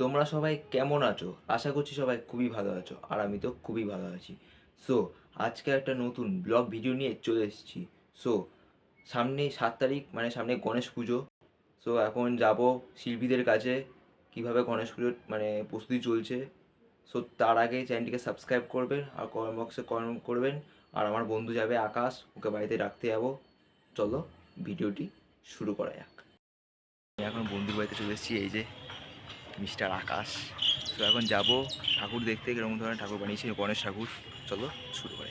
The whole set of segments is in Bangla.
তোমরা সবাই কেমন আছো? আশা করছি সবাই খুবই ভালো আছো, আর আমি তো খুবই ভালো আছি। সো আজকে একটা নতুন ব্লগ ভিডিও নিয়ে চলে এসেছি। সো সামনেই সাত তারিখ মানে সামনে গণেশ পুজো। সো এখন যাব শিল্পীদের কাছে, কীভাবে গণেশ পুজোর মানে প্রস্তুতি চলছে। সো তার আগে চ্যানেলটিকে সাবস্ক্রাইব করবেন, আর কমেন্ট বক্সে কমেন্ট করবেন। আর আমার বন্ধু যাবে আকাশ, ওকে বাড়িতে রাখতে যাব। চলো ভিডিওটি শুরু করা যাক। এখন বন্ধুর বাড়িতে চলে এসেছি, এই যে মিস্টার আকাশ। তো এখন যাব ঠাকুর দেখতে, কীরকম ধরনের ঠাকুর বানিয়েছি, গণেশ ঠাকুর। চলো, শুরু করে।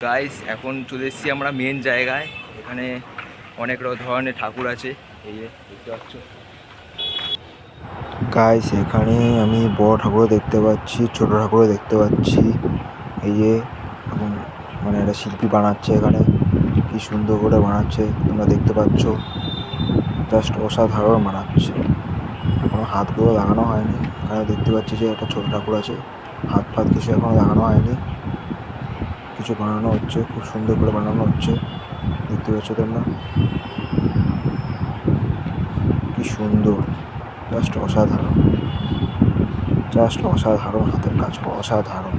গাইস এখন চলে এসেছি আমরা মেন জায়গায়। এখানে অনেক ধরনের ঠাকুর আছে। এই যে, দেখতে পাচ্ছ? গাইস এখানে আমি বড় ঠাকুরও দেখতে পাচ্ছি, ছোট ঠাকুরও দেখতে পাচ্ছি। এই যে, এখন মানে একটা শিল্পী বানাচ্ছে এখানে। কি সুন্দর করে বানাচ্ছে, তোমরা দেখতে পাচ্ছ। জাস্ট অসাধারণ বানাচ্ছে। এখনও হাতগুলো লাগানো হয়নি। এখানে দেখতে পাচ্ছি যে একটা ছোট ঠাকুর আছে। হাত ফাত কিছু এখনও লাগানো হয়নি। কিছু বানানো হচ্ছে, খুব সুন্দর করে বানানো হচ্ছে। দেখতে পাচ্ছ তোমরা? কি সুন্দর। জাস্ট অসাধারণ। জাস্ট অসাধারণ হাতের কাজ, অসাধারণ।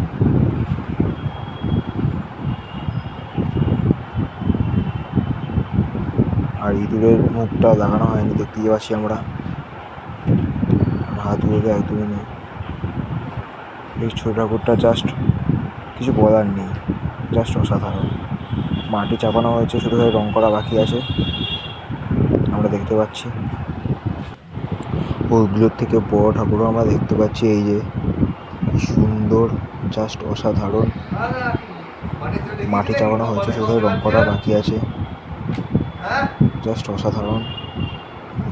আর ইঁদুরের মুখটা লাগানো হয়নি দেখতে পাচ্ছি আমরা। আর হাতগুলো একদমই নেই। এই ছোট ঠাকুরটা জাস্ট কিছু বলার নেই জাস্ট অসাধারণ। মাটি চাপানো হয়েছে, শুধু রং করা বাকি আছে। আমরা দেখতে পাচ্ছি। ওইগুলোর থেকে বড় ঠাকুরও আমরা দেখতে পাচ্ছি, এই যে কি সুন্দর জাস্ট অসাধারণ। মাটি চাপানো হয়েছে, শুধু রং করা বাকি আছে। জাস্ট অসাধারণ।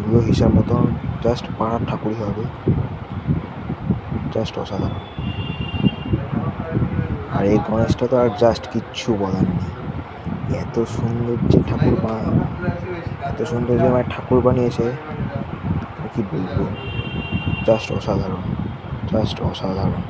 এগুলো হিসাব মতন জাস্ট পাড়ার ঠাকুরই হবে। জাস্ট অসাধারণ। আর এই গণেশটা তো আর জাস্ট কিচ্ছু বলার নেই। এত সুন্দর যে ঠাকুর এত সুন্দর যে আমার ঠাকুর বানিয়েছে কি বলব? জাস্ট অসাধারণ। জাস্ট অসাধারণ।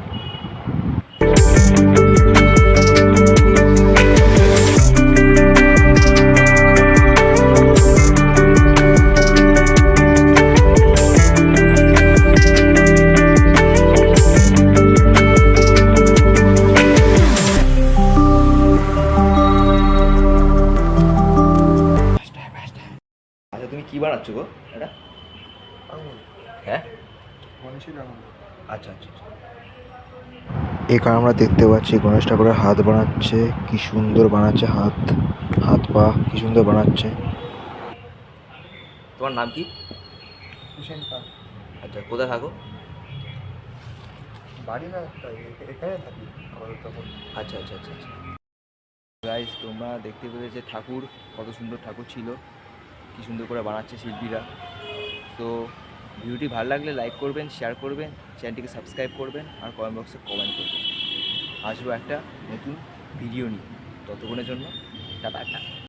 তুমি কি বানাচ্ছ গো? এটা? হ্যাঁ? আচ্ছা আচ্ছা আচ্ছা। এখানে আমরা দেখতে পাচ্ছি গণেশ ঠাকুরের হাত বানাচ্ছে কি সুন্দর বানাচ্ছে হাত হাত পা কি সুন্দর বানাচ্ছে। তোমার নাম কি? হুসেন পাল। আচ্ছা কোথায় থাকো? বাড়ি না তাই এখানে থাকি আচ্ছা আচ্ছা আচ্ছা আচ্ছা। গাইস তোমরা দেখতে পেলে যে ঠাকুর কত সুন্দর ঠাকুর ছিল। কি সুন্দর করে বানাচ্ছে শিল্পীরা। তো ভিডিওটি ভালো লাগলে লাইক করবেন শেয়ার করবেন চ্যানেলটিকে সাবস্ক্রাইব করবেন আর কমেন্ট বক্সে কমেন্ট করবেন। আসব একটা নতুন ভিডিও নিয়ে। ততক্ষণের জন্য, টাটা।